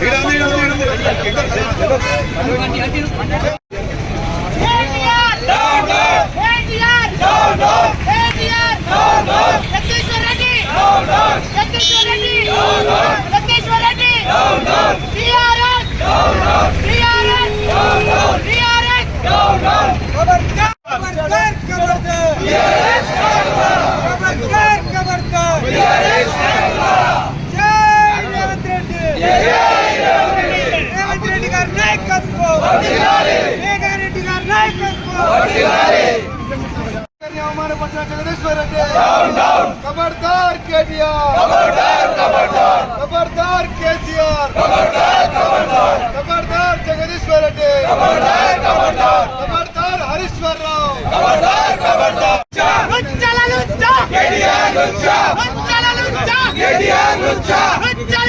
இடம் నాయకత్వం అవమానపరిచిన జగదీశ్వర్ రెడ్డి ఖబర్దార్ కేటీఆర్ ఖబర్దార్ కేసీఆర్ ఖబర్దార్ జగదీశ్వర్ రెడ్డి ఖబర్దార్ హరీశ్వర్ రావు ఉచ్చల లుచ్చ కేటీఆర్ లుచ్చ ఉచ్చల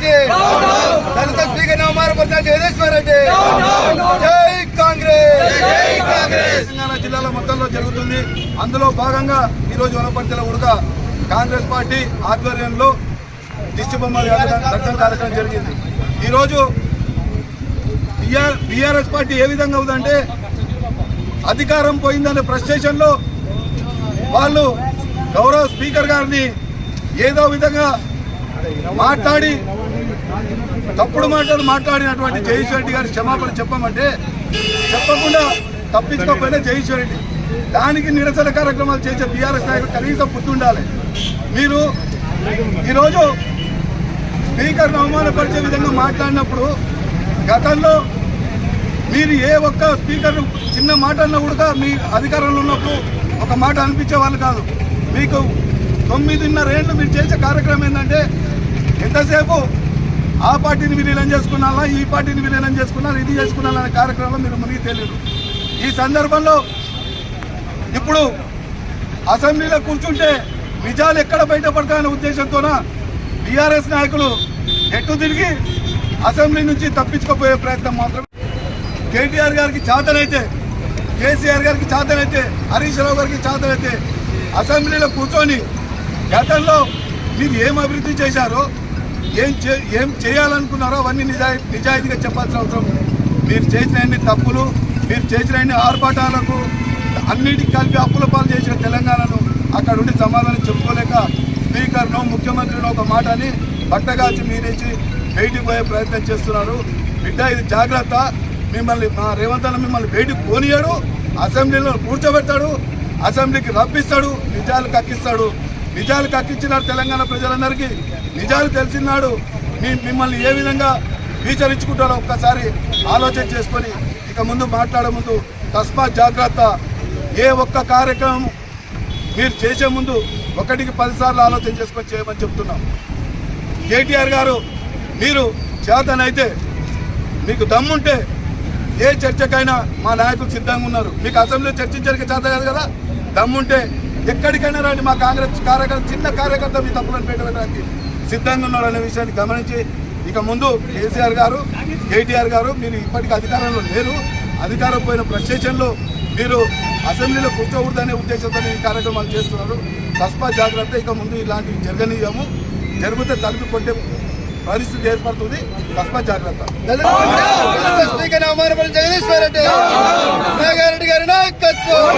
బీఆర్ఎస్ దళిత స్పీకర్ అవమానపరిచిన జగదీశ్వర్ రెడ్డి. జై కాంగ్రెస్. కాంగ్రెస్ తెలంగాణ జిల్లాల మొత్తంలో జరుగుతుంది. అందులో భాగంగా ఈ రోజు ఉడక కాంగ్రెస్ పార్టీ ఆధ్వర్యంలో దిష్టి బొమ్మలు రక్తం కార్యక్రమం జరిగింది. ఈరోజు బిఆర్ బీఆర్ఎస్ పార్టీ ఏ విధంగా ఉందంటే అధికారం పోయిందనే ఫ్రస్ట్రేషన్లో వాళ్ళు గౌరవ స్పీకర్ గారిని ఏదో విధంగా మాట్లాడి తప్పుడు మాటలు మాట్లాడినటువంటి జయేశ్వర రెడ్డి గారు క్షమాపణ చెప్పమంటే చెప్పకుండా తప్పించుకోకపోయినా జయేశ్వర రెడ్డి. దానికి నిరసన కార్యక్రమాలు చేసే బీఆర్ఎస్ నాయకులు కనీసం గుర్తుండాలి మీరు ఈరోజు స్పీకర్ను అవమానపరిచే విధంగా మాట్లాడినప్పుడు గతంలో మీరు ఏ ఒక్క స్పీకర్ చిన్న మాట అన్నా కూడా మీ అధికారంలో ఉన్నప్పుడు ఒక మాట అనిపించే వాళ్ళు కాదు. మీకు తొమ్మిదిన్నర ఏళ్ళు మీరు చేసే కార్యక్రమం ఏంటంటే ఎంతసేపు ఆ పార్టీని విలీనం చేసుకున్నారా? ఈ పార్టీని విలీనం చేసుకున్నారు? ఇది చేసుకున్నారా అనే కార్యక్రమంలో మీరు మునిగి తెలియదు ఈ సందర్భంలో ఇప్పుడు అసెంబ్లీలో కూర్చుంటే నిజాలు ఎక్కడ బయటపడతాయనే ఉద్దేశంతోన బీఆర్ఎస్ నాయకులు ఎటు తిరిగి అసెంబ్లీ నుంచి తప్పించుకోపోయే ప్రయత్నం మాత్రం కేటీఆర్ గారికి చేతనైతే కేసీఆర్ గారికి చేతనైతే హరీష్ రావు గారికి చేతనైతే అసెంబ్లీలో కూర్చొని గతంలో మీరు ఏం అభివృద్ధి చేశారో ఏం చే ఏం చేయాలనుకున్నారో అవన్నీ నిజాయి నిజాయితీగా చెప్పాల్సిన అవసరం మీరు చేసిన అన్ని తప్పులు మీరు చేసిన అన్ని ఆర్భాటాలకు అన్నిటికి కలిపి అప్పుల పాలు చేసిన తెలంగాణను అక్కడ ఉండి సమాధానం చెప్పుకోలేక స్పీకర్ను ముఖ్యమంత్రిని ఒక మాటని పట్టగాల్చి మీరేసి బయటికి పోయే ప్రయత్నం చేస్తున్నారు. బిడ్డ ఇది జాగ్రత్త. మిమ్మల్ని మా రేవంత్ అన్న మిమ్మల్ని బయటికి పోనీయాడు. అసెంబ్లీలో కూర్చోబెడతాడు. అసెంబ్లీకి రప్పిస్తాడు. నిజాలు కక్కిస్తాడు. నిజాలు కక్కించినారు తెలంగాణ ప్రజలందరికీ. నిజాలు తెలిసినాడు. మీ మిమ్మల్ని ఏ విధంగా వీచరించుకుంటారో ఒక్కసారి ఆలోచన చేసుకొని ఇక ముందు మాట్లాడే ముందు తస్మాత్ జాగ్రత్త. ఏ ఒక్క కార్యక్రమం మీరు చేసే ముందు ఒకటికి పదిసార్లు ఆలోచన చేసుకొని చేయమని చెప్తున్నాం. కేటీఆర్ గారు మీరు చేతనైతే మీకు దమ్ముంటే ఏ చర్చకైనా మా నాయకులు సిద్ధంగా ఉన్నారు. మీకు అసెంబ్లీలో చర్చించడానికి చేత కాదు కదా? దమ్ముంటే ఎక్కడికైనా రండి మా కాంగ్రెస్ కార్యకర్త చిన్న కార్యకర్త మీ తప్పులను పెట్టడానికి సిద్ధంగా ఉన్నారు అనే విషయాన్ని గమనించి ఇక ముందు కేసీఆర్ గారు కేటీఆర్ గారు మీరు ఇప్పటికీ అధికారంలో లేరు. అధికారం పోయిన ప్రస్టేషన్లో మీరు అసెంబ్లీలో కూర్చోకూడదనే ఉద్దేశంతో ఈ కార్యక్రమాలు చేస్తున్నారు. తస్పా జాగ్రత్త ఇక ముందు ఇలాంటివి జరగనీయము. జరిగితే తలుపు కొట్టే పరిస్థితి ఏర్పడుతుంది. తస్మా జాగ్రత్త. స్పీకర్ జగదీశ్వర్ రెడ్డి గారి నాయకత్వం.